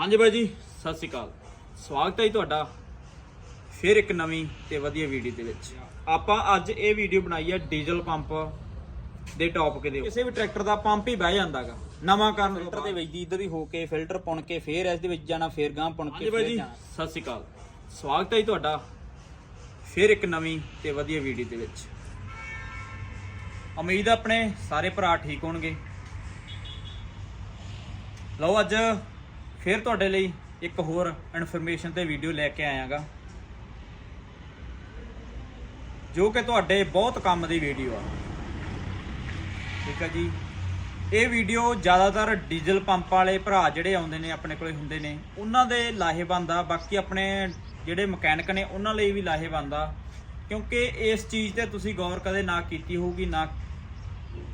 ਹਾਂਜੀ ਬਾਈ ਜੀ ਸਤਿ ਸ਼੍ਰੀ ਅਕਾਲ। ਸਵਾਗਤ ਹੈ ਜੀ ਤੁਹਾਡਾ ਫਿਰ ਇੱਕ ਨਵੀਂ ਤੇ ਵਧੀਆ ਵੀਡੀਓ ਦੇ ਵਿੱਚ। ਆਪਾਂ ਅੱਜ ਇਹ ਵੀਡੀਓ ਬਣਾਈ ਹੈ ਡੀਜ਼ਲ ਪੰਪ ਦੇ ਟੌਪਿਕ ਦੇ ਕਿਸੇ ਵੀ ਟਰੈਕਟਰ ਦਾ ਪੰਪ ਹੀ ਬਹਿ ਜਾਂਦਾਗਾ ਨਵਾਂ ਕਰਨ ਫਿਲਟਰ ਦੇ ਵਿੱਚ ਦੀ ਇੱਧਰ ਦੀ ਹੋ ਕੇ ਫਿਲਟਰ ਪੁਣ ਕੇ ਫੇਰ ਇਸ ਦੇ ਵਿੱਚ ਜਾਣਾ ਫੇਰ ਗਾਂ ਪੁਣ ਕੇ ਹਾਂਜੀ ਬਾਈ ਜੀ ਸਤਿ ਸ਼੍ਰੀ ਅਕਾਲ। ਸਵਾਗਤ ਹੈ ਜੀ ਤੁਹਾਡਾ ਫਿਰ ਇੱਕ ਨਵੀਂ ਤੇ ਵਧੀਆ ਵੀਡੀਓ ਦੇ ਵਿੱਚ। ਉਮੀਦ ਆਪਣੇ ਸਾਰੇ ਭਰਾ ਠੀਕ ਹੋਣਗੇ। ਲਓ ਅੱਜ ਫਿਰ ਤੁਹਾਡੇ ਲਈ ਇੱਕ ਹੋਰ ਇਨਫੋਰਮੇਸ਼ਨ ਤੇ ਵੀਡੀਓ ਲੈ ਕੇ ਆਇਆਗਾ। ਜੋ ਕਿ ਤੁਹਾਡੇ ਬਹੁਤ ਕੰਮ ਦੀ ਵੀਡੀਓ ਆ। ਠੀਕ ਹੈ ਜੀ? ਇਹ ਵੀਡੀਓ ਜ਼ਿਆਦਾਤਰ ਡੀਜ਼ਲ ਪੰਪ ਵਾਲੇ ਭਰਾ ਜਿਹੜੇ ਆਉਂਦੇ ਨੇ, ਆਪਣੇ ਕੋਲੇ ਹੁੰਦੇ ਨੇ, ਉਹਨਾਂ ਦੇ ਲਾਹੇਵੰਦ ਆ। ਬਾਕੀ ਆਪਣੇ ਜਿਹੜੇ ਮਕੈਨਿਕ ਨੇ, ਉਹਨਾਂ ਲਈ ਵੀ ਲਾਹੇਵੰਦ ਆ। ਕਿਉਂਕਿ ਇਸ ਚੀਜ਼ ਤੇ ਤੁਸੀਂ ਗੌਰ ਕਦੇ ਨਾ ਕੀਤੀ ਹੋਊਗੀ, ਨਾ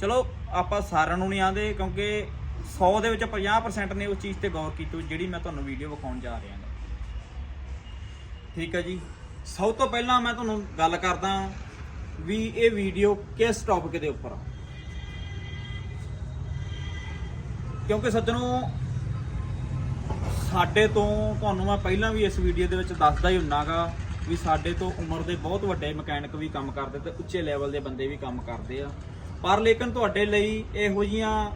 ਚਲੋ, ਆਪਾਂ ਸਾਰਿਆਂ ਨੂੰ ਨਹੀਂ ਆਂਦੇ, ਕਿਉਂਕਿ 100 ਦੇ ਵਿੱਚ 50% ਨੇ ਉਸ ਚੀਜ਼ ਤੇ ਗੌਰ ਕੀਤੀ ਹੋਈ ਜਿਹੜੀ ਮੈਂ ਤੁਹਾਨੂੰ ਵੀਡੀਓ ਵਿਖਾਉਣ ਜਾ ਰਿਹਾ ਹਾਂ। ਠੀਕ ਹੈ ਜੀ? ਸਭ ਤੋਂ ਪਹਿਲਾਂ ਮੈਂ ਤੁਹਾਨੂੰ ਗੱਲ ਕਰਦਾ ਵੀ ਇਹ ਵੀਡੀਓ ਕਿਸ ਟੌਪਿਕ ਦੇ ਉੱਪਰ ਆ। ਕਿਉਂਕਿ ਸੱਜਣੋ, ਸਾਡੇ ਤੋਂ ਤੁਹਾਨੂੰ ਮੈਂ ਪਹਿਲਾਂ ਵੀ ਇਸ ਵੀਡੀਓ ਦੇ ਵਿੱਚ ਦੱਸਦਾ ਹੀ ਹੁੰਨਾਗਾ ਵੀ ਸਾਡੇ ਤੋਂ ਉਮਰ ਦੇ ਬਹੁਤ ਵੱਡੇ ਮਕੈਨਿਕ ਵੀ ਕੰਮ ਕਰਦੇ ਤੇ ਉੱਚੇ ਲੈਵਲ ਦੇ ਬੰਦੇ ਵੀ ਕੰਮ ਕਰਦੇ ਆ। ਪਰ ਲੇਕਿਨ ਤੁਹਾਡੇ ਲਈ ਇਹੋ ਜੀਆਂ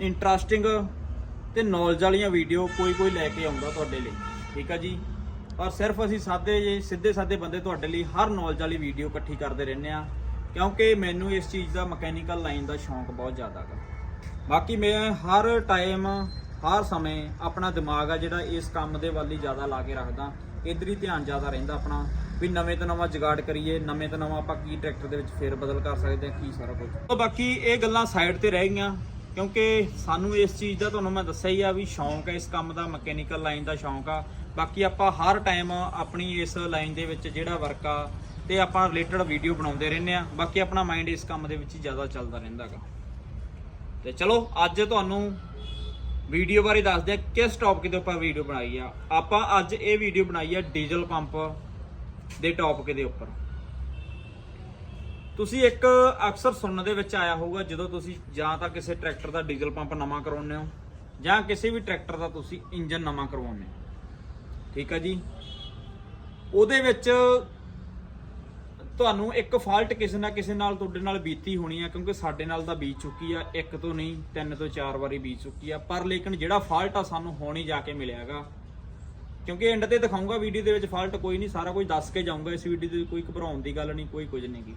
ਇੰਟਰਸਟਿੰਗ ਤੇ ਨੌਲੇਜ ਵਾਲੀਆਂ ਵੀਡੀਓ ਕੋਈ ਕੋਈ ਲੈ ਕੇ ਆਉਂਦਾ ਤੁਹਾਡੇ ਲਈ। ਠੀਕ ਆ ਜੀ? ਪਰ ਸਿਰਫ ਅਸੀਂ ਸਾਦੇ ਜੇ ਸਿੱਧੇ ਸਾਦੇ ਬੰਦੇ ਤੁਹਾਡੇ ਲਈ ਹਰ ਨੌਲੇਜ ਵਾਲੀ ਵੀਡੀਓ ਇਕੱਠੀ ਕਰਦੇ ਰਹਿੰਦੇ ਆ ਕਿਉਂਕਿ ਮੈਨੂੰ ਇਸ ਚੀਜ਼ ਦਾ ਮਕੈਨੀਕਲ ਲਾਈਨ ਦਾ ਸ਼ੌਂਕ ਬਹੁਤ ਜ਼ਿਆਦਾ ਗਾ। ਬਾਕੀ ਮੈਂ ਹਰ ਟਾਈਮ ਹਰ ਸਮੇਂ ਆਪਣਾ ਦਿਮਾਗ ਆ ਜਿਹੜਾ ਇਸ ਕੰਮ ਦੇ ਵੱਲ ਹੀ ਜ਼ਿਆਦਾ ਲਾ ਕੇ ਰੱਖਦਾ। ਇਧਰ ਹੀ ਧਿਆਨ ਜ਼ਿਆਦਾ ਰਹਿੰਦਾ ਆਪਣਾ, ਵੀ ਨਵੇਂ ਤੋਂ ਨਵਾਂ ਜੁਗਾੜ ਕਰੀਏ, ਨਵੇਂ ਤੋਂ ਨਵਾਂ ਆਪਾਂ ਕੀ ਟਰੈਕਟਰ ਦੇ ਵਿੱਚ ਫੇਰ ਬਦਲ ਕਰ ਸਕਦੇ ਹਾਂ, ਕੀ ਸਾਰਾ ਕੁਝ ਬਾਕੀ ਇਹ ਗੱਲਾਂ ਸਾਈਡ ਤੇ ਰਹਿ ਗਈਆਂ। ਕਿਉਂਕਿ ਸਾਨੂੰ ਇਸ ਚੀਜ਼ ਦਾ ਤੁਹਾਨੂੰ ਮੈਂ ਦੱਸਿਆ ਹੀ ਆ ਵੀ ਸ਼ੌਂਕ ਹੈ ਇਸ ਕੰਮ ਦਾ, ਮਕੈਨੀਕਲ ਲਾਈਨ ਦਾ ਸ਼ੌਂਕ ਆ। ਬਾਕੀ ਆਪਾਂ ਹਰ ਟਾਈਮ ਆਪਣੀ ਇਸ ਲਾਈਨ ਦੇ ਵਿੱਚ ਜਿਹੜਾ ਵਰਕ ਆ, ਤੇ ਆਪਾਂ ਰਿਲੇਟਡ ਵੀਡੀਓ ਬਣਾਉਂਦੇ ਰਹਿੰਦੇ ਆ। ਬਾਕੀ ਆਪਣਾ ਮਾਈਂਡ ਇਸ ਕੰਮ ਦੇ ਵਿੱਚ ਹੀ ਜ਼ਿਆਦਾ ਚੱਲਦਾ ਰਹਿੰਦਾਗਾ ਤੇ ਚਲੋ, ਅੱਜ ਤੁਹਾਨੂੰ ਵੀਡੀਓ ਬਾਰੇ ਦੱਸਦੇ ਆ ਕਿਸ ਟੌਪਿਕ ਦੇ ਉੱਪਰ ਵੀਡੀਓ ਬਣਾਈ ਆ। ਆਪਾਂ ਅੱਜ ਇਹ ਵੀਡੀਓ ਬਣਾਈ ਆ ਡੀਜ਼ਲ ਪੰਪ ਦੇ ਟੌਪਿਕ ਦੇ ਉੱਪਰ। ਤੁਸੀਂ ਇੱਕ ਅਕਸਰ ਸੁਣਨ ਦੇ ਵਿੱਚ ਆਇਆ ਹੋਊਗਾ, ਜਦੋਂ ਤੁਸੀਂ ਜਾਂ ਤਾਂ ਕਿਸੇ ਟਰੈਕਟਰ ਦਾ ਡੀਜ਼ਲ ਪੰਪ ਨਵਾਂ ਕਰਵਾਉਂਦੇ ਹੋ, ਜਾਂ ਕਿਸੇ ਵੀ ਟਰੈਕਟਰ ਦਾ ਤੁਸੀਂ ਇੰਜਨ ਨਵਾਂ ਕਰਵਾਉਂਦੇ ਹੋ। ਠੀਕ ਆ ਜੀ? ਉਹਦੇ ਵਿੱਚ ਤੁਹਾਨੂੰ ਇੱਕ ਫਾਲਟ ਕਿਸੇ ਨਾ ਕਿਸੇ ਨਾਲ ਤੁਹਾਡੇ ਨਾਲ ਬੀਤੀ ਹੋਣੀ ਆ, ਕਿਉਂਕਿ ਸਾਡੇ ਨਾਲ ਤਾਂ ਬੀਤ ਚੁੱਕੀ ਆ, ਇੱਕ ਤੋਂ ਨਹੀਂ, ਤਿੰਨ ਤੋਂ ਚਾਰ ਵਾਰੀ ਬੀਤ ਚੁੱਕੀ ਆ। ਪਰ ਲੇਕਿਨ ਜਿਹੜਾ ਫਾਲਟ ਆ ਸਾਨੂੰ ਹੁਣ ਹੀ ਜਾ ਕੇ ਮਿਲਿਆਗਾ ਕਿਉਂਕਿ ਐਂਡ ਤੇ ਦਿਖਾਉਂਗਾ ਵੀਡੀਓ ਦੇ ਵਿੱਚ ਫਾਲਟ ਕੋਈ ਨਹੀਂ, ਸਾਰਾ ਕੁਝ ਦੱਸ ਕੇ ਜਾਊਂਗਾ, ਇਸ ਵੀਡੀਓ ਦੇ ਕੋਈ ਘਬਰਾਉਣ ਦੀ ਗੱਲ ਨਹੀਂ, ਕੋਈ ਕੁਝ ਨਹੀਂ ਗੀ।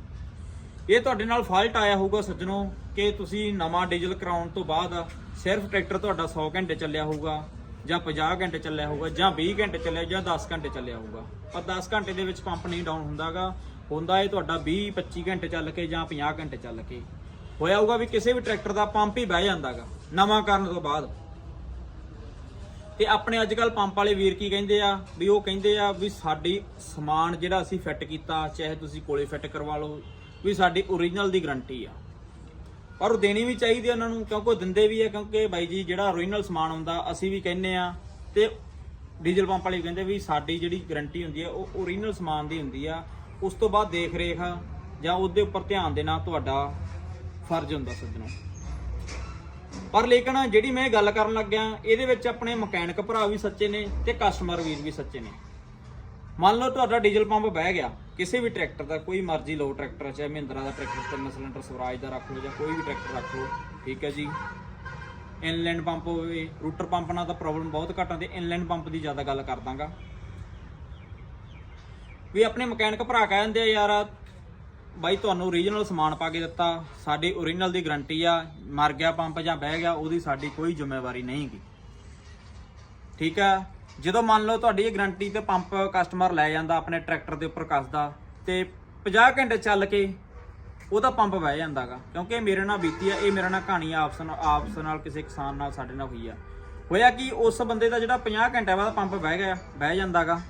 ਇਹ ਤੁਹਾਡੇ ਨਾਲ ਫਾਲਟ ਆਇਆ ਹੋਊਗਾ ਸੱਜਣੋ ਕਿ ਤੁਸੀਂ ਨਵਾਂ ਡੀਜ਼ਲ ਕਰਾਉਣ ਤੋਂ ਬਾਅਦ ਸਿਰਫ ਟਰੈਕਟਰ ਤੁਹਾਡਾ 100 ਘੰਟੇ ਚੱਲਿਆ ਹੋਊਗਾ ਜਾਂ 50 ਘੰਟੇ ਚੱਲਿਆ ਹੋਊਗਾ ਜਾਂ 20 ਘੰਟੇ ਚੱਲਿਆ ਜਾਂ 10 ਘੰਟੇ ਚੱਲਿਆ ਹੋਊਗਾ। ਪਰ 10 ਘੰਟੇ ਦੇ ਵਿੱਚ ਪੰਪ ਨਹੀਂ ਡਾਊਨ ਹੁੰਦਾਗਾ। ਹੁੰਦਾ ਇਹ ਤੁਹਾਡਾ 20 25 ਘੰਟੇ ਚੱਲ ਕੇ ਜਾਂ 50 ਘੰਟੇ ਚੱਲ ਕੇ। ਹੋਇਆ ਹੋਊਗਾ ਵੀ ਕਿਸੇ ਵੀ ਟਰੈਕਟਰ ਦਾ ਪੰਪ ਹੀ ਬਹਿ ਜਾਂਦਾਗਾ ਨਵਾਂ ਕਰਨ ਤੋਂ ਬਾਅਦ। ਤੇ ਆਪਣੇ ਅੱਜ ਕੱਲ ਪੰਪ ਵਾਲੇ ਵੀਰ ਕੀ ਕਹਿੰਦੇ ਆ? ਵੀ ਉਹ ਕਹਿੰਦੇ ਆ ਵੀ ਸਾਡੀ ਸਮਾਨ ਜਿਹੜਾ ਅਸੀਂ ਫਿੱਟ ਕੀਤਾ, ਚਾਹੇ ਤੁਸੀਂ ਕੋਲੇ ਫਿੱਟ ਕਰਵਾ ਲਓ ਵੀ ਸਾਡੀ ਓਰੀਜਨਲ ਦੀ ਗਾਰੰਟੀ ਆ। ਪਰ ਉਹ ਦੇਣੀ ਵੀ ਚਾਹੀਦੀ ਆ ਉਹਨਾਂ ਨੂੰ, ਕਿਉਂਕਿ ਉਹ ਦਿੰਦੇ ਵੀ ਆ, ਕਿਉਂਕਿ ਬਾਈ ਜੀ ਜਿਹੜਾ ਓਰੀਜਨਲ ਸਮਾਨ ਹੁੰਦਾ ਅਸੀਂ ਵੀ ਕਹਿੰਨੇ ਆ, ਤੇ ਡੀਜ਼ਲ ਪੰਪ ਵਾਲੇ ਕਹਿੰਦੇ ਵੀ ਸਾਡੀ ਜਿਹੜੀ ਗਾਰੰਟੀ ਹੁੰਦੀ ਆ, ਉਹ ਓਰੀਜਨਲ ਸਮਾਨ ਦੀ ਹੁੰਦੀ ਆ। ਉਸ ਤੋਂ ਬਾਅਦ ਦੇਖ ਰੇਖ ਜਾਂ ਉਹਦੇ ਉੱਪਰ ਧਿਆਨ ਦੇਣਾ ਤੁਹਾਡਾ ਫਰਜ਼ ਹੁੰਦਾ ਸੱਜਣੋ। ਪਰ ਲੇਕਿਨ ਜਿਹੜੀ ਮੈਂ ਗੱਲ ਕਰਨ ਲੱਗਿਆ, ਇਹਦੇ ਵਿੱਚ ਆਪਣੇ ਮਕੈਨਿਕ ਭਰਾ ਵੀ ਸੱਚੇ ਨੇ ਤੇ ਕਸਟਮਰ ਵੀਰ ਵੀ ਸੱਚੇ ਨੇ। ਮੰਨ ਲਓ ਤੁਹਾਡਾ ਡੀਜ਼ਲ ਪੰਪ ਬਹਿ ਗਿਆ। ਕਿਸੇ ਵੀ ਟਰੈਕਟਰ ਦਾ, ਕੋਈ ਮਰਜ਼ੀ ਲਓ ਟਰੈਕਟਰ, ਚਾਹੇ ਮਹਿੰਦਰਾ ਦਾ ਟਰੈਕਟਰ ਤਿੰਨ ਸਿਲੰਡਰ ਸਵਰਾਜ ਦਾ ਰੱਖ ਲਓ, ਜਾਂ ਕੋਈ ਵੀ ਟਰੈਕਟਰ ਰੱਖ ਲਓ, ਠੀਕ ਹੈ ਜੀ? ਇਨਲੈਂਡ ਪੰਪ ਹੋਵੇ ਰੂਟਰ ਪੰਪ ਨਾਲ ਤਾਂ ਪ੍ਰੋਬਲਮ ਬਹੁਤ ਘੱਟ ਆਉਂਦੀ ਇਨਲੈਂਡ ਪੰਪ ਦੀ ਜ਼ਿਆਦਾ ਗੱਲ ਕਰ ਦਾਂਗਾ। ਵੀ ਆਪਣੇ ਮਕੈਨਿਕ ਭਰਾ ਕਹਿ ਦਿੰਦੇ ਆ, ਯਾਰ, ਬਾਈ ਤੁਹਾਨੂੰ ਓਰੀਜਨਲ ਸਮਾਨ ਪਾ ਕੇ ਦਿੱਤਾ, ਸਾਡੀ ਓਰੀਜਨਲ ਦੀ ਗਾਰੰਟੀ ਆ, ਮਰ ਗਿਆ ਪੰਪ ਜਾਂ ਬਹਿ ਗਿਆ, ਉਹਦੀ ਸਾਡੀ ਕੋਈ ਜ਼ਿੰਮੇਵਾਰੀ ਨਹੀਂ ਗੀ ਠੀਕ ਆ? ਜਦੋਂ ਮੰਨ ਲਓ ਤੁਹਾਡੀ ਇਹ ਗਰੰਟੀ ਤੇ ਪੰਪ ਕਸਟਮਰ ਲੈ ਜਾਂਦਾ, ਆਪਣੇ ਟਰੈਕਟਰ ਦੇ ਉੱਪਰ ਕੱਸਦਾ, ਤੇ 50 ਘੰਟੇ ਚੱਲ ਕੇ ਉਹਦਾ ਪੰਪ ਬਹਿ ਜਾਂਦਾਗਾ। ਕਿਉਂਕਿ ਮੇਰੇ ਨਾਲ ਬੀਤੀ ਆ, ਇਹ ਮੇਰੇ ਨਾਲ ਕਹਾਣੀ ਆਪਸ ਨਾਲ ਆਪਸ ਨਾਲ ਕਿਸੇ ਕਿਸਾਨ ਨਾਲ ਸਾਡੇ ਨਾਲ ਹੋਈ ਆ। ਹੋਇਆ ਕਿ, ਉਸ ਬੰਦੇ ਦਾ ਜਿਹੜਾ 50 ਘੰਟੇ ਬਾਅਦ ਪੰਪ ਬਹਿ ਗਿਆ, ਬਹਿ ਜਾਂਦਾਗਾ,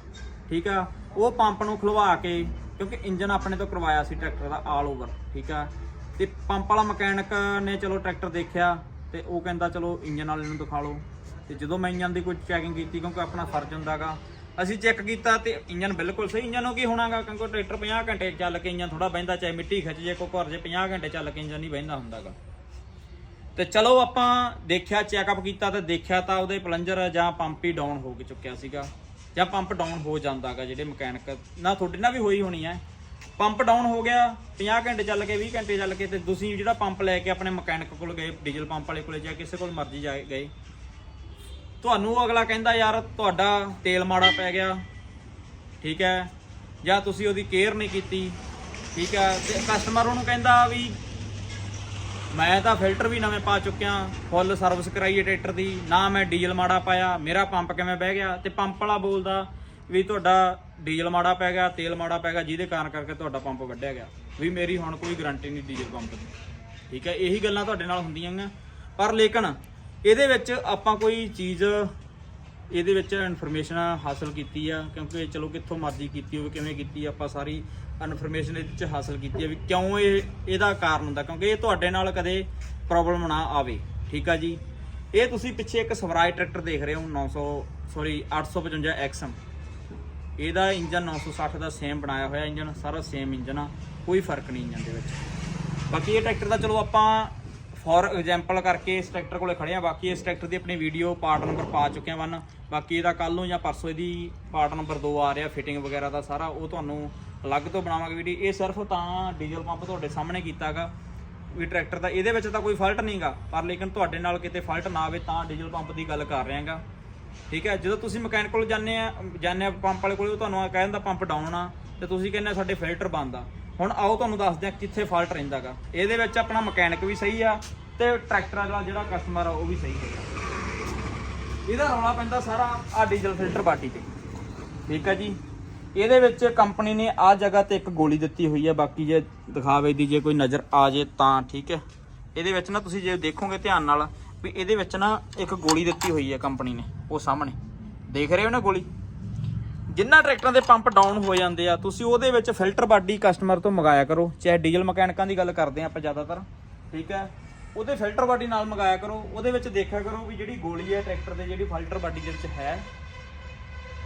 ਠੀਕ ਆ? ਉਹ ਪੰਪ ਨੂੰ ਖੁਲਵਾ ਕੇ, ਕਿਉਂਕਿ ਇੰਜਨ ਆਪਣੇ ਤੋਂ ਕਰਵਾਇਆ ਸੀ ਟਰੈਕਟਰ ਦਾ ਆਲ ਓਵਰ ਠੀਕ ਆ? ਤੇ ਪੰਪ ਵਾਲਾ ਮਕੈਨਿਕ ਨੇ ਚਲੋ ਟਰੈਕਟਰ ਦੇਖਿਆ, ਤੇ ਉਹ ਕਹਿੰਦਾ, ਚਲੋ ਇੰਜਨ ਵਾਲੇ ਨੂੰ ਦਿਖਾ ਲਓ। ਤੇ ਜਦੋਂ ਮੈਂ ਇੰਜਨ ਦੀ ਕੋਈ ਚੈਕਿੰਗ ਕੀਤੀ, ਕਿਉਂਕਿ ਆਪਣਾ ਫਰਜ਼ ਹੁੰਦਾਗਾ, ਅਸੀਂ ਚੈੱਕ ਕੀਤਾ ਤੇ ਇੰਜਨ ਬਿਲਕੁਲ ਸਹੀ, ਇੰਜਨ ਨੂੰ ਕੀ ਹੋਣਾਗਾ, ਕਿਉਂਕਿ ਟਰੈਕਟਰ 50 ਘੰਟੇ ਚੱਲ ਕੇ ਇੰਜਨ ਥੋੜਾ ਬਹਿੰਦਾ, ਚਾਹੇ ਮਿੱਟੀ ਖਿੱਚ ਜੇ, ਕੋਈ ਘਰ ਜੇ 50 ਘੰਟੇ ਚੱਲ ਕੇ ਇੰਜਨ ਨਹੀਂ ਬਹਿੰਦਾ ਹੁੰਦਾਗਾ। ਤੇ ਚਲੋ ਆਪਾਂ ਦੇਖਿਆ ਚੈੱਕਅਪ ਕੀਤਾ ਤੇ ਦੇਖਿਆ ਤਾਂ ਉਹਦੇ ਪਲੰਜਰ ਜਾਂ ਪੰਪ ਹੀ ਡਾਊਨ ਹੋ ਚੁੱਕਿਆ ਸੀਗਾ, ਜਾਂ ਪੰਪ ਡਾਊਨ ਹੋ ਜਾਂਦਾਗਾ ਜਿਹੜੇ ਮਕੈਨਿਕ ਨਾ ਤੁਹਾਡੇ ਨਾਲ ਵੀ ਹੋਈ ਹੋਣੀ ਹੈ। ਪੰਪ ਡਾਊਨ ਹੋ ਗਿਆ 50 ਘੰਟੇ ਚੱਲ ਕੇ 20 ਘੰਟੇ ਚੱਲ ਕੇ ਤੇ ਤੁਸੀਂ ਜਿਹੜਾ ਪੰਪ ਲੈ ਕੇ ਆਪਣੇ ਮਕੈਨਿਕ ਕੋਲ ਗਏ ਡੀਜ਼ਲ ਪੰਪ ਵਾਲੇ ਕੋਲੇ ਜਾਂ ਕਿਸੇ ਕੋਲ ਮਰਜ਼ੀ ਜਾ ਗਏ ਤੁਹਾਨੂੰ ਉਹ ਅਗਲਾ ਕਹਿੰਦਾ, ਯਾਰ, ਤੁਹਾਡਾ ਤੇਲ ਮਾੜਾ ਪੈ ਗਿਆ। ਠੀਕ ਹੈ? ਜਾਂ ਤੁਸੀਂ ਉਹਦੀ ਕੇਅਰ ਨਹੀਂ ਕੀਤੀ? ਠੀਕ ਹੈ? ਤੇ ਕਸਟਮਰ ਉਹਨੂੰ ਕਹਿੰਦਾ ਵੀ, ਮੈਂ ਤਾਂ ਫਿਲਟਰ ਵੀ ਨਵੇਂ ਪਾ ਚੁੱਕਿਆ ਫੁੱਲ ਸਰਵਿਸ ਕਰਾਈ ਹੈ ਟਰੈਕਟਰ ਦੀ। ਨਾ ਮੈਂ ਡੀਜ਼ਲ ਮਾੜਾ ਪਾਇਆ, ਮੇਰਾ ਪੰਪ ਕਿਵੇਂ ਬਹਿ ਗਿਆ? ਤੇ ਪੰਪ ਵਾਲਾ ਬੋਲਦਾ ਵੀ, ਤੁਹਾਡਾ ਡੀਜ਼ਲ ਮਾੜਾ ਪੈ ਗਿਆ, ਤੇਲ ਮਾੜਾ ਪੈ ਗਿਆ, ਜਿਹਦੇ ਕਾਰਨ ਕਰਕੇ ਤੁਹਾਡਾ ਪੰਪ ਵੱਢਿਆ ਗਿਆ। ਵੀ ਮੇਰੀ ਹੁਣ ਕੋਈ ਗਾਰੰਟੀ ਨਹੀਂ ਡੀਜ਼ਲ ਪੰਪ ਦੀ। ਠੀਕ ਹੈ? ਇਹੀ ਗੱਲਾਂ ਤੁਹਾਡੇ ਨਾਲ ਹੁੰਦੀਆਂ ਪਰ ਲੇਕਿਨ ਇਹਦੇ ਵਿੱਚ ਆਪਾਂ ਕੋਈ ਚੀਜ਼, ਇਹਦੇ ਵਿੱਚ ਇਨਫੋਰਮੇਸ਼ਨ ਹਾਸਲ ਕੀਤੀ ਆ, ਕਿਉਂਕਿ ਚਲੋ ਕਿੱਥੋਂ ਮਰਜ਼ੀ ਕੀਤੀ ਹੋਵੇ, ਕਿਵੇਂ ਕੀਤੀ, ਆਪਾਂ ਸਾਰੀ ਇਨਫੋਰਮੇਸ਼ਨ ਇਹਦੇ ਵਿੱਚ ਹਾਸਲ ਕੀਤੀ ਆ ਵੀ ਕਿਉਂ ਇਹ, ਇਹਦਾ ਕਾਰਨ ਹੁੰਦਾ, ਕਿਉਂਕਿ ਇਹ ਤੁਹਾਡੇ ਨਾਲ ਕਦੇ ਪ੍ਰੋਬਲਮ ਨਾ ਆਵੇ, ਠੀਕ ਆ ਜੀ? ਇਹ ਤੁਸੀਂ ਪਿੱਛੇ ਇੱਕ ਸਵਰਾਜ ਟਰੈਕਟਰ ਦੇਖ ਰਹੇ ਹੋ 900 ਸੌਰੀ 855 ਐਕਸਮ ਇਹਦਾ ਇੰਜਨ 960 ਦਾ ਸੇਮ ਬਣਾਇਆ ਹੋਇਆ ਇੰਜਨ, ਸਾਰਾ ਸੇਮ ਇੰਜਨ ਆ, ਕੋਈ ਫ਼ਰਕ ਨਹੀਂ ਇੰਜਨ ਦੇ ਵਿੱਚ। ਬਾਕੀ ਇਹ ਟਰੈਕਟਰ ਦਾ ਚਲੋ ਆਪਾਂ ਫੋਰ ਐਗਜ਼ਾਮਪਲ ਕਰਕੇ ਇਸ ਟਰੈਕਟਰ ਕੋਲੇ ਖੜੇ ਆ, ਬਾਕੀ ਇਸ ਟਰੈਕਟਰ ਦੀ ਆਪਣੀ ਵੀਡੀਓ ਪਾਰਟ ਨੰਬਰ ਪਾ ਚੁੱਕੇ ਆ ਵਨ ਬਾਕੀ ਇਹਦਾ ਕੱਲ ਨੂੰ ਜਾਂ ਪਰਸੋਂ ਇਹਦੀ ਪਾਰਟ ਨੰਬਰ 2 ਆ ਰਿਹਾ ਫਿਟਿੰਗ ਵਗੈਰਾ ਦਾ ਸਾਰਾ, ਉਹ ਤੁਹਾਨੂੰ ਅਲੱਗ ਤੋਂ ਬਣਾਵਾਂਗੇ ਵੀਡੀਓ ਇਹ ਸਿਰਫ ਤਾਂ ਡੀਜ਼ਲ ਪੰਪ ਤੁਹਾਡੇ ਸਾਹਮਣੇ ਕੀਤਾਗਾ, ਵੀ ਟਰੈਕਟਰ ਦਾ, ਇਹਦੇ ਵਿੱਚ ਤਾਂ ਕੋਈ ਫਾਲਟ ਨਹੀਂਗਾ, ਪਰ ਲੇਕਿਨ ਤੁਹਾਡੇ ਨਾਲ ਕਿਤੇ ਫਾਲਟ ਨਾ ਆਵੇ ਤਾਂ ਡੀਜ਼ਲ ਪੰਪ ਦੀ ਗੱਲ ਕਰ ਰਹੇ ਹਾਂਗਾ। ਠੀਕ ਹੈ, ਜਦੋਂ ਤੁਸੀਂ ਮਕੈਨਿਕ ਕੋਲ ਜਾਂਦੇ ਆ ਜਾਂਦੇ ਆ ਪੰਪ ਵਾਲੇ ਕੋਲ, ਉਹ ਤੁਹਾਨੂੰ ਆ ਕਹਿੰਦਾ ਪੰਪ ਡਾਊਨ ਆ। ਤੇ ਤੁਸੀਂ ਕਹਿੰਦੇ ਆ, ਸਾਡੇ ਫਿਲਟਰ ਬੰਦ ਆ। ਹੁਣ ਆਓ ਤੁਹਾਨੂੰ ਦੱਸਦੇ ਆ ਕਿੱਥੇ ਫਾਲਟ ਰਹਿੰਦਾਗਾ। ਇਹਦੇ ਵਿੱਚ ਆਪਣਾ ਮਕੈਨਿਕ ਵੀ ਸਹੀ ਆ ਤੇ ਟਰੈਕਟਰ ਵਾਲਾ ਜਿਹੜਾ ਕਸਟਮਰ ਆ, ਉਹ ਵੀ ਸਹੀ ਹੈਗਾ। ਇਹਦਾ ਰੌਲਾ ਪੈਂਦਾ ਸਾਰਾ ਆ ਡੀਜ਼ਲ ਫਿਲਟਰ ਬਾਟੀ ਤੇ। ਠੀਕ ਆ ਜੀ? ਇਹਦੇ ਵਿੱਚ ਕੰਪਨੀ ਨੇ ਆ ਜਗ੍ਹਾ ਤੇ ਇੱਕ ਗੋਲੀ ਦਿੱਤੀ ਹੋਈ ਹੈ ਬਾਕੀ ਜੇ ਦਿਖਾਵੇ ਦੀ ਜੇ ਕੋਈ ਨਜ਼ਰ ਆ ਜੇ ਤਾਂ, ਠੀਕ ਹੈ ਇਹਦੇ ਵਿੱਚ ਨਾ ਤੁਸੀਂ ਜੇ ਦੇਖੋਗੇ ਧਿਆਨ ਨਾਲ, ਵੀ ਇਹਦੇ ਵਿੱਚ ਨਾ ਇੱਕ ਗੋਲੀ ਦਿੱਤੀ ਹੋਈ ਹੈ ਕੰਪਨੀ ਨੇ, ਉਹ ਸਾਹਮਣੇ। ਦੇਖ ਰਹੇ ਹੋ ਨਾ ਗੋਲੀ? ਜਿੰਨਾ ਟਰੈਕਟਰਾਂ ਦੇ ਪੰਪ ਡਾਊਨ ਹੋ ਜਾਂਦੇ ਆ, ਤੁਸੀਂ ਉਹਦੇ ਵਿੱਚ ਫਿਲਟਰ ਬਾਡੀ ਕਸਟਮਰ ਤੋਂ ਮੰਗਾਇਆ ਕਰੋ। ਚਾਹੇ ਡੀਜ਼ਲ ਮਕੈਨਿਕਾਂ ਦੀ ਗੱਲ ਕਰਦੇ ਆ ਆਪਾਂ ਜ਼ਿਆਦਾਤਰ, ਠੀਕ ਹੈ? ਉਹਦੇ ਫਿਲਟਰ ਬਾਡੀ ਨਾਲ ਮੰਗਾਇਆ ਕਰੋ, ਉਹਦੇ ਵਿੱਚ ਦੇਖਿਆ ਕਰੋ ਵੀ ਜਿਹੜੀ ਗੋਲੀ ਹੈ ਟਰੈਕਟਰ ਦੇ, ਜਿਹੜੀ ਫਿਲਟਰ ਬਾਡੀ ਦੇ ਵਿੱਚ ਹੈ।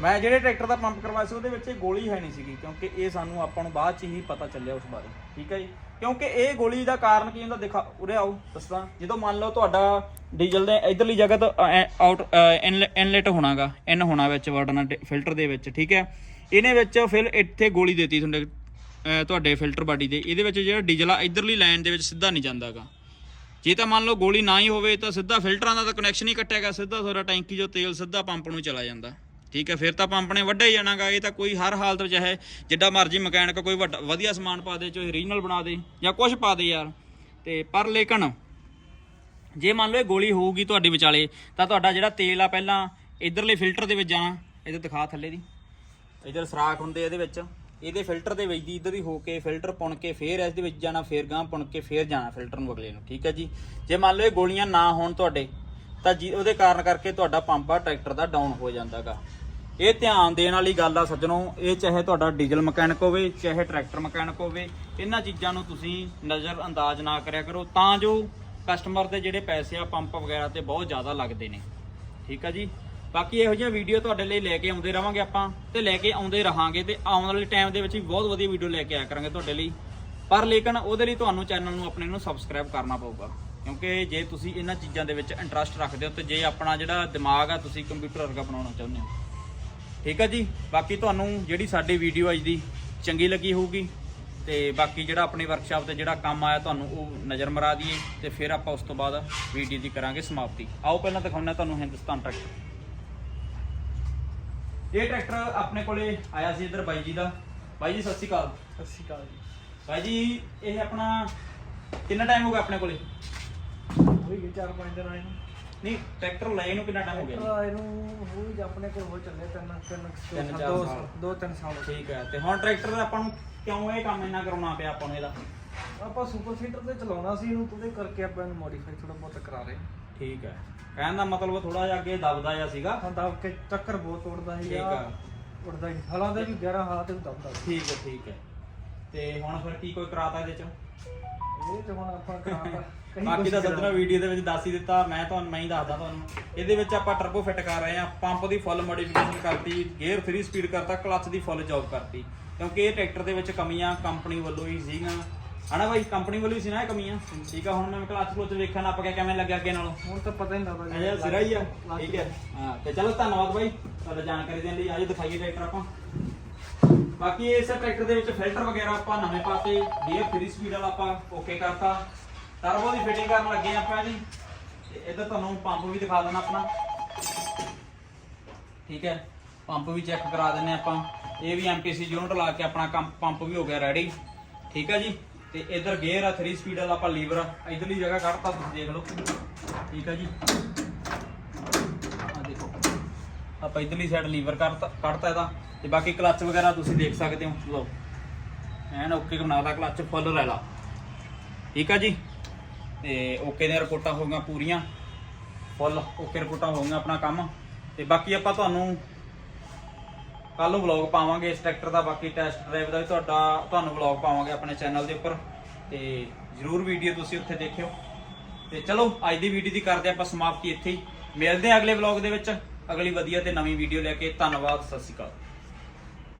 ਮੈਂ ਜਿਹੜੇ ਟਰੈਕਟਰ ਦਾ ਪੰਪ ਕਰਵਾਇਆ ਸੀ, ਉਹਦੇ ਵਿੱਚ ਇਹ ਗੋਲੀ ਹੈ ਨਹੀਂ ਸੀਗੀ, ਕਿਉਂਕਿ ਇਹ ਸਾਨੂੰ ਆਪਾਂ ਨੂੰ ਬਾਅਦ ਚ ਹੀ ਪਤਾ ਚੱਲਿਆ ਉਸ ਬਾਰੇ, ਠੀਕ ਹੈ ਜੀ? ਕਿਉਂਕਿ ਇਹ ਗੋਲੀ ਦਾ ਕਾਰਨ ਕੀ ਹੁੰਦਾ ਦਿਖਾ, ਉਰੇ ਆਓ, ਦੱਸਦਾ। ਜਦੋਂ ਮੰਨ ਲਓ ਤੁਹਾਡਾ ਡੀਜ਼ਲ ਦੇ ਇਧਰਲੀ ਜਗ੍ਹਾ ਤੋਂ ਆਊਟ ਇਨਲੇਟ ਹੋਣਾਗਾ ਇਨ ਹੋਣਾ ਵਿੱਚ ਵੜਨਾ ਫਿਲਟਰ ਦੇ ਵਿੱਚ, ਠੀਕ ਹੈ? ਇਹਨੇ ਵਿੱਚ ਫਿਰ ਇੱਥੇ ਗੋਲੀ ਦੇਤੀ ਤੁਹਾਡੇ ਤੁਹਾਡੇ ਫਿਲਟਰ ਬਾਡੀ ਦੇ ਇਹਦੇ ਵਿੱਚ ਜਿਹੜਾ ਡੀਜ਼ਲ ਆ, ਇਧਰਲੀ ਲਾਈਨ ਦੇ ਵਿੱਚ ਸਿੱਧਾ ਨਹੀਂ ਜਾਂਦਾਗਾ। ਜੇ ਤਾਂ ਮੰਨ ਲਓ ਗੋਲੀ ਨਾ ਹੀ ਹੋਵੇ, ਤਾਂ ਸਿੱਧਾ ਫਿਲਟਰਾਂ ਦਾ ਤਾਂ ਕਨੈਕਸ਼ਨ ਹੀ ਕੱਟਿਆਗਾ, ਸਿੱਧਾ ਤੁਹਾਡਾ ਟੈਂਕੀ ਚੋਂ ਤੇਲ ਸਿੱਧਾ ਪੰਪ ਨੂੰ ਚਲਾ ਜਾਂਦਾ। ਠੀਕ ਹੈ, ਫਿਰ ਤਾਂ ਪੰਪ ਨੇ ਵੱਡਾ ਹੀ ਜਾਣਾਗਾ, ਇਹ ਤਾਂ ਕੋਈ ਹਰ ਹਾਲਤ ਵਿੱਚ ਹੈ, ਜਿੱਡਾ ਮਰਜ਼ੀ ਮਕੈਨਿਕ ਕੋਈ ਵੱਡਾ ਵਧੀਆ ਸਮਾਨ ਪਾ ਦੇ, ਚਾਹੇ ਰੀਜਨਲ ਬਣਾ ਦੇ ਜਾਂ ਕੁਝ ਪਾ ਦੇ ਯਾਰ। ਤੇ ਪਰ ਲੇਕਿਨ ਜੇ ਮੰਨ ਲਓ ਇਹ ਗੋਲੀ ਹੋਊਗੀ ਤੁਹਾਡੇ ਵਿਚਾਲੇ, ਤਾਂ ਤੁਹਾਡਾ ਜਿਹੜਾ ਤੇਲ ਆ ਪਹਿਲਾਂ ਇਧਰਲੇ ਫਿਲਟਰ ਦੇ ਵਿੱਚ ਜਾਣਾ, ਇਹਦੇ ਦਿਖਾ ਥੱਲੇ ਦੀ। ਇਧਰ ਸਰਾਖ ਹੁੰਦੇ ਇਹਦੇ ਵਿੱਚ, ਇਹਦੇ ਫਿਲਟਰ ਦੇ ਵਿੱਚ ਦੀ, ਇਧਰ ਦੀ ਹੋ ਕੇ ਫਿਲਟਰ ਪੁਣ ਕੇ ਫੇਰ ਇਸ ਦੇ ਵਿੱਚ ਜਾਣਾ, ਫੇਰ ਗਾਂ ਪੁਣ ਕੇ ਫੇਰ ਜਾਣਾ ਫਿਲਟਰ ਨੂੰ ਅਗਲੇ ਨੂੰ, ਠੀਕ ਹੈ ਜੀ? ਜੇ ਮੰਨ ਲਓ ਇਹ ਗੋਲੀਆਂ ਨਾ ਹੋਣ ਤੁਹਾਡੇ, ਤਾਂ ਜੀ ਉਹਦੇ ਕਾਰਨ ਕਰਕੇ ਤੁਹਾਡਾ ਪੰਪ ਆ, ਟਰੈਕਟਰ ਦਾ ਡਾਊਨ ਹੋ ਜਾਂਦਾਗਾ। ਇਹ ਧਿਆਨ ਦੇਣ ਵਾਲੀ ਗੱਲ ਆ ਸੱਜਣੋ, ਇਹ ਚਾਹੇ ਤੁਹਾਡਾ ਡੀਜ਼ਲ ਮਕੈਨਿਕ ਹੋਵੇ, ਚਾਹੇ ਟਰੈਕਟਰ ਮਕੈਨਿਕ ਹੋਵੇ, ਇਹਨਾਂ ਚੀਜ਼ਾਂ ਨੂੰ ਤੁਸੀਂ ਨਜ਼ਰ ਅੰਦਾਜ਼ ਨਾ ਕਰਿਆ ਕਰੋ, ਤਾਂ ਜੋ ਕਸਟਮਰ ਦੇ ਜਿਹੜੇ ਪੈਸੇ ਆ, ਪੰਪ ਵਗੈਰਾ ਤੇ ਬਹੁਤ ਜ਼ਿਆਦਾ ਲੱਗਦੇ ਨੇ। ਠੀਕ ਆ ਜੀ? ਬਾਕੀ ਇਹੋ ਜਿਹੀਆਂ ਵੀਡੀਓ ਤੁਹਾਡੇ ਲਈ ਲੈ ਕੇ ਆਉਂਦੇ ਰਵਾਂਗੇ ਆਪਾਂ, ਤੇ ਲੈ ਕੇ ਆਉਂਦੇ ਰਹਾਂਗੇ, ਤੇ ਆਉਣ ਵਾਲੇ ਟਾਈਮ ਦੇ ਵਿੱਚ ਵੀ ਬਹੁਤ ਵਧੀਆ ਵੀਡੀਓ ਲੈ ਕੇ ਆਇਆ ਕਰਾਂਗੇ ਤੁਹਾਡੇ ਲਈ। ਪਰ ਲੇਕਿਨ ਉਹਦੇ ਲਈ ਤੁਹਾਨੂੰ ਚੈਨਲ ਨੂੰ, ਆਪਣੇ ਨੂੰ ਸਬਸਕ੍ਰਾਈਬ ਕਰਨਾ ਪਊਗਾ। ਕਿਉਂਕਿ ਜੇ ਤੁਸੀਂ ਇਹਨਾਂ ਚੀਜ਼ਾਂ ਦੇ ਵਿੱਚ ਇੰਟਰਸਟ ਰੱਖਦੇ ਹੋ, ਤੇ ਜੇ ਆਪਣਾ ਜਿਹੜਾ ਦਿਮਾਗ ਆ, ਤੁਸੀਂ ਕੰਪਿਊਟਰ ਵਰਗਾ ਬਣਾਉਣਾ ਚਾਹੁੰਦੇ ਹੋ। ਠੀਕ ਹੈ ਜੀ। ਬਾਕੀ ਤੁਹਾਨੂੰ ਜਿਹੜੀ ਸਾਡੀ ਵੀਡੀਓ ਅੱਜ ਦੀ ਚੰਗੀ ਲੱਗੀ ਹੋਊਗੀ ਤੇ ਬਾਕੀ ਜਿਹੜਾ ਆਪਣੀ ਵਰਕਸ਼ਾਪ ਤੇ ਜਿਹੜਾ ਕੰਮ ਆਇਆ ਤੁਹਾਨੂੰ ਉਹ ਨਜ਼ਰ ਮਰਾ ਦਈਏ ਤੇ ਫਿਰ ਆਪਾਂ ਉਸ ਤੋਂ ਬਾਅਦ ਵੀਡੀਓ ਦੀ ਕਰਾਂਗੇ ਸਮਾਪਤੀ। ਆਓ ਪਹਿਲਾਂ ਦਿਖਾਉਣਾ ਤੁਹਾਨੂੰ ਹਿੰਦੁਸਤਾਨ ਟਰੈਕਟਰ। ਇਹ ਟਰੈਕਟਰ ਆਪਣੇ ਕੋਲੇ ਆਇਆ ਸੀ ਇੱਧਰ ਬਾਈ ਜੀ ਦਾ। ਬਾਈ ਜੀ ਸਤਿ ਸ਼੍ਰੀ ਅਕਾਲ। ਸਤਿ ਸ਼੍ਰੀ ਅਕਾਲ ਜੀ। ਬਾਈ ਜੀ ਇਹ ਆਪਣਾ ਕਿੰਨਾ ਟਾਈਮ ਹੋ ਗਿਆ ਆਪਣੇ ਕੋਲੇ? ਹੋਈ ਗਏ ਚਾਰ ਪੰਜ ਦਿਨ ਆਏ ਨੂੰ। ਨਹੀਂ ਟਰੈਕਟਰ ਲਏ ਨੂੰ ਕਿੰਨਾ ਟਾਈਮ ਹੋ ਗਿਆ ਟਰੈਕਟਰ ਇਹਨੂੰ ਹੋਈ ਜਾਂ ਆਪਣੇ ਕੋਲ ਹੋ ਚੱਲੇ ਤਿੰਨ ਤਿੰਨ ਤਿੰਨ ਚਾਰ ਦੋ ਸਾਲ। ਦੋ ਤਿੰਨ ਸਾਲ ਹੋ ਗਏ। ਠੀਕ ਹੈ ਤੇ ਹੁਣ ਟਰੈਕਟਰ ਦਾ ਆਪਾਂ ਨੂੰ ਕਿਉਂ ਇਹ ਕੰਮ ਇੰਨਾ ਕਰਾਉਣਾ ਪਿਆ ਆਪਾਂ ਨੂੰ ਇਹਦਾ ਆਪਾਂ ਸੁਪਰ ਸੀਟਰ ਤੇ ਚਲਾਉਣਾ ਸੀ ਇਹਨੂੰ ਉਹਦੇ ਕਰਕੇ ਆਪਾਂ ਇਹਨੂੰ ਮੋਡੀਫਾਈ ਥੋੜਾ ਬਹੁਤ ਕਰਾ ਰਹੇ ਠੀਕ ਹੈ ਕਹਿਣ ਦਾ ਮਤਲਬ ਥੋੜਾ ਜਿਹਾ ਅੱਗੇ ਦਬਦਾ ਜਿਹਾ ਸੀਗਾ ਹਾਂ ਦਬ ਕੇ ਚੱਕਰ ਬਹੁਤ ਤੋੜਦਾ ਸੀ ਠੀਕ ਆ। ਉੜਦਾ ਹੀ ਹਾਲਾਂ ਦੇ ਵੀ 11 ਹਾਲਾਤ ਨੂੰ ਦਬਦਾ ਸੀ। ਠੀਕ ਹੈ ਠੀਕ ਹੈ ਤੇ ਹੁਣ ਫਿਰ ਕੀ ਕੋਈ ਕਰਾਤਾ ਇਹਦੇ ਚ ਇਹ ਤੇ ਹੁਣ ਆਪਾਂ ਕਰਾਤਾ ਬਾਕੀ ਕੁਛ ਸੱਜਣਾ ਵੀਡੀਓ ਦੇ ਵਿੱਚ ਦੱਸ ਹੀ ਦਿੱਤਾ ਮੈਂ ਤੁਹਾਨੂੰ ਮੈਂ ਹੀ ਦੱਸਦਾ ਤੁਹਾਨੂੰ। ਇਹਦੇ ਵਿੱਚ ਆਪਾਂ ਟਰਬੋ ਫਿੱਟ ਕਰ ਰਹੇ ਹਾਂ ਪੰਪ ਦੀ ਫੁੱਲ ਮੋਡੀਫਿਕੇਸ਼ਨ ਕਰਤੀ ਗੇਅਰ 3 ਸਪੀਡ ਕਰਤਾ ਕਲੱਚ ਦੀ ਫੁੱਲ ਜੌਬ ਕਰਤੀ। ਕਿਉਂਕਿ ਇਹ ਟਰੈਕਟਰ ਦੇ ਵਿੱਚ ਕਮੀਆਂ ਕੰਪਨੀ ਵੱਲੋਂ ਹੀ ਸੀਗੀਆਂ। ਹਨਾ ਬਾਈ ਕੰਪਨੀ ਵੱਲੋਂ ਹੀ ਸੀ ਨਾ ਇਹ ਕਮੀਆਂ? ਠੀਕ ਆ ਹੁਣ ਮੈਂ ਕਲੱਚ ਕਲੋਚ ਵੇਖਿਆ ਨਾ ਆਪਾਂ ਕਿਵੇਂ ਲੱਗਿਆ ਅੱਗੇ ਨਾਲੋਂ? ਹੁਣ ਤਾਂ ਪਤਾ ਹੀ ਨਹੀਂ ਲੱਗਦਾ ਅਜਾ ਸਿਰਾ ਹੀ ਆ। ਠੀਕ ਹੈ। ਹਾਂ ਤੇ ਚਲੋ ਧੰਨਵਾਦ ਬਾਈ ਤੁਹਾਡਾ ਜਾਣਕਾਰੀ ਦੇਣ ਲਈ। ਆਜੋ ਦਿਖਾਈਏ ਟਰੈਕਟਰ ਆਪਾਂ। ਬਾਕੀ ਇਸ ਟਰੈਕਟਰ ਦੇ ਵਿੱਚ ਫਿਲਟਰ ਵਗੈਰਾ ਆਪਾਂ ਨਵੇਂ ਪਾਤੇ ਗੇਅਰ 3 ਸਪੀਡ ਵਾਲਾ ਆਪਾਂ ਓਕੇ ਕਰਤਾ। ਟਰਬੋ ਦੀ ਫਿਟਿੰਗ ਕਰਨ ਲੱਗੇ ਆਪਾਂ ਜੀ ਤੇ ਇੱਧਰ ਤੁਹਾਨੂੰ ਪੰਪ ਵੀ ਦਿਖਾ ਦੇਣਾ ਆਪਣਾ। ਠੀਕ ਹੈ। ਪੰਪ ਵੀ ਚੈੱਕ ਕਰਾ ਦਿੰਨੇ ਆਪਾਂ। ਇਹ ਵੀ ਐਮਪੀਸੀ ਯੂਨਿਟ ਲਾ ਕੇ ਆਪਣਾ ਕੰਮ ਪੰਪ ਵੀ ਹੋ ਗਿਆ ਰੈਡੀ ਠੀਕ ਹੈ ਜੀ। ਤੇ ਇੱਧਰ ਗੇਅਰ ਆ 3 ਸਪੀਡ ਵਾਲਾ ਆਪਾਂ ਲੀਵਰ ਇਧਰਲੀ ਜਗ੍ਹਾ ਕੱਢਤਾ ਤੁਸੀਂ ਦੇਖ ਲਓ। ਠੀਕ ਆ ਜੀ। ਆ ਦੇਖੋ। ਆਪਾਂ ਇਧਰਲੀ ਸਾਈਡ ਲੀਵਰ ਕੱਢਤਾ ਕੱਢਤਾ ਇਹਦਾ। ਤੇ ਬਾਕੀ ਕਲੱਚ ਵਗੈਰਾ ਤੁਸੀਂ ਦੇਖ ਸਕਦੇ ਹੋ। ਲਓ। ਐਨ ਓਕੇ ਬਣਾਦਾ ਕਲੱਚ ਫੁੱਲ ਲੈ ਲਾ। ਠੀਕ ਆ ਜੀ। ਤੇ ਓਕੇ ਦੀਆਂ ਰਿਪੋਰਟਾਂ ਹੋ ਗਈਆਂ ਪੂਰੀਆਂ, ਫੁੱਲ ਓਕੇ ਰਿਪੋਰਟਾਂ ਹੋ ਗਈਆਂ ਆਪਣਾ ਕੰਮ। ਤੇ ਬਾਕੀ ਆਪਾਂ ਤੁਹਾਨੂੰ ਕੱਲ ਨੂੰ ਵਲੌਗ ਪਾਵਾਂਗੇ ਇਸ ਟਰੈਕਟਰ ਦਾ, ਬਾਕੀ ਟੈਸਟ ਡਰਾਈਵ ਦਾ ਵੀ ਤੁਹਾਡਾ, ਤੁਹਾਨੂੰ ਵਲੌਗ ਪਾਵਾਂਗੇ ਆਪਣੇ ਚੈਨਲ ਦੇ ਉੱਪਰ। ਤੇ ਜਰੂਰ ਵੀਡੀਓ ਤੁਸੀਂ ਉੱਥੇ ਦੇਖਿਓ। ਤੇ ਚਲੋ, ਅੱਜ ਦੀ ਵੀਡੀਓ ਦੀ ਕਰਦੇ ਆਪਾਂ ਸਮਾਪਤੀ ਇੱਥੇ ਹੀ। ਮਿਲਦੇ ਹਾਂ ਅਗਲੇ ਵਲੌਗ ਦੇ ਵਿੱਚ। ਅਗਲੀ ਵਧੀਆ ਤੇ ਨਵੀਂ ਵੀਡੀਓ ਲੈ ਕੇ। ਧੰਨਵਾਦ, ਸਤਿ ਸ਼੍ਰੀ ਅਕਾਲ।